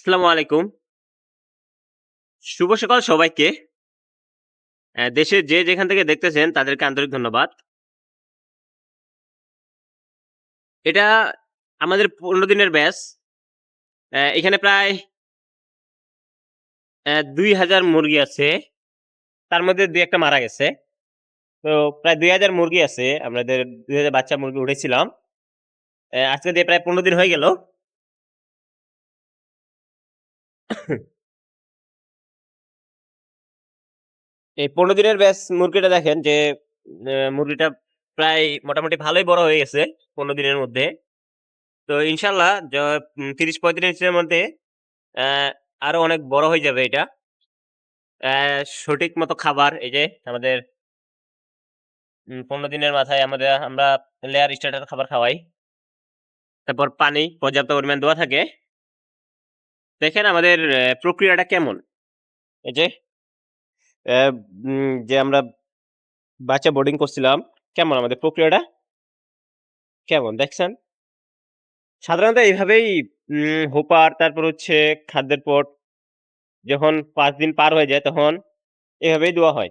আসসালামু আলাইকুম। শুভ সকাল সবাইকে। দেশের যে যেখান থেকে দেখতেছেন, তাদেরকে আন্তরিক ধন্যবাদ। এটা আমাদের পনেরো দিনের ব্যাচ। এখানে প্রায় দুই হাজার মুরগি আছে। তার মধ্যে দুই একটা মারা গেছে। তো প্রায় দুই হাজার মুরগি আছে। আমাদের দুই হাজার বাচ্চা মুরগি উঠেছিলাম। আজকে দিয়ে প্রায় পনেরো দিন হয়ে গেল। এই পনেরো দিনের ব্যাস মুরগিটা দেখেন যে মুরগিটা প্রায় মোটামুটি ভালোই বড় হয়ে গেছে পনেরো দিনের মধ্যে। তো ইনশাল্লাহ তিরিশ পঁয়ত্রিশ দিনের মধ্যে আরও অনেক বড় হয়ে যাবে এটা। সঠিক মতো খাবার, এই যে আমাদের পনেরো দিনের মাথায় আমাদের, আমরা লেয়ার স্টার্টার খাবার খাওয়াই। তারপর পানি পর্যাপ্ত পরিমাণ দেওয়া থাকে। দেখেন আমাদের প্রক্রিয়াটা কেমন? এই যে যে আমরা বাচ্চা বোর্ডিং করছিলাম, কেমন আমাদের প্রক্রিয়াটা? কেমন, দেখছেন? সাধারণত এইভাবেই হোপার, তারপর হচ্ছে খাদ্যের পট, যখন পাঁচ দিন পার হয়ে যায় তখন এভাবেই দেওয়া হয়।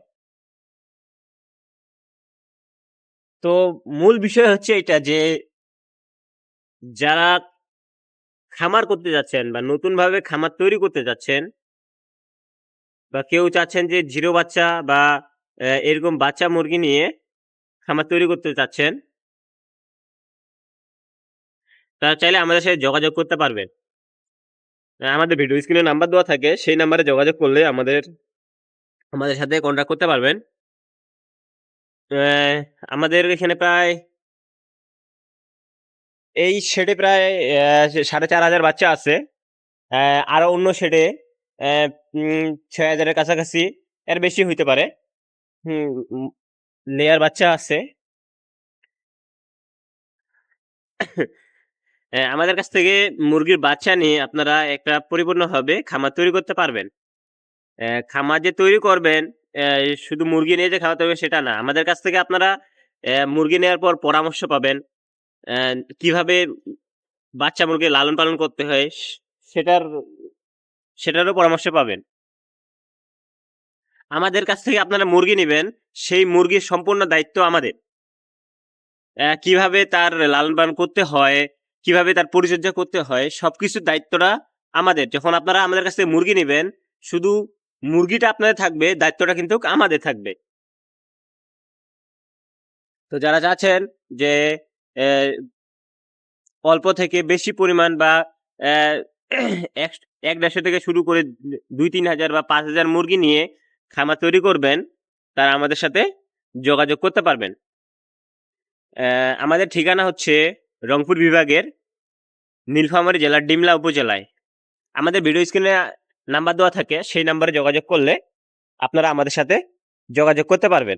তো মূল বিষয় হচ্ছে এটা যে, যারা খামার করতে যাচ্ছেন বা নতুন ভাবে খামার তৈরি করতে যাচ্ছেন বা কেউ চাচ্ছেন যে জিরো বাচ্চা বা এরকম বাচ্চা মুরগি নিয়ে খামার তৈরি করতে চাচ্ছেন, তারা চাইলে আমাদের সাথে যোগাযোগ করতে পারবেন। আমাদের ভিডিও স্ক্রিনে নাম্বার দেওয়া থাকে, সেই নাম্বারে যোগাযোগ করলে আমাদের আমাদের সাথে কন্ট্যাক্ট করতে পারবেন। আমাদের এখানে প্রায় এই শেডে প্রায় সাড়ে চার হাজার বাচ্চা আছে। আহ, আরও অন্য শেডে ছয় হাজারের কাছাকাছি। এর বেশি হইতে পারে। লেয়ার বাচ্চা আছে। আমাদের কাছ থেকে মুরগির বাচ্চা নিয়ে আপনারা একটা পরিপূর্ণভাবে খামার তৈরি করতে পারবেন। খামার যে তৈরি করবেন শুধু মুরগি নিয়ে যে খাওয়াতে হবে সেটা না। আমাদের কাছ থেকে আপনারা মুরগি নেওয়ার পর পরামর্শ পাবেন। কীভাবে বাচ্চা মুরগি লালন পালন করতে হয় সেটার, সেটারও পরামর্শ পাবেন। আমাদের কাছ থেকে আপনারা মুরগি নেবেন, সেই মুরগির সম্পূর্ণ দায়িত্ব আমাদের। কীভাবে তার লালন পালন করতে হয়, কীভাবে তার পরিচর্যা করতে হয়, সবকিছুর দায়িত্বটা আমাদের। যখন আপনারা আমাদের কাছ থেকে মুরগি নেবেন, শুধু মুরগিটা আপনাদের থাকবে, দায়িত্বটা কিন্তু আমাদের থাকবে। তো যারা চাচ্ছেন যে অল্প থেকে বেশি পরিমাণ বা এক দেড়শো থেকে শুরু করে দুই, তিন হাজার বা পাঁচ হাজার মুরগি নিয়ে খামার তৈরি করবেন। তারা আমাদের সাথে যোগাযোগ করতে পারবেন। আমাদের ঠিকানা হচ্ছে রংপুর বিভাগের নীলফামারী জেলার ডিমলা উপজেলায়। আমাদের ভিডিও স্ক্রিনে নাম্বার দেওয়া থাকে, সেই নাম্বারে যোগাযোগ করলে আপনারা আমাদের সাথে যোগাযোগ করতে পারবেন।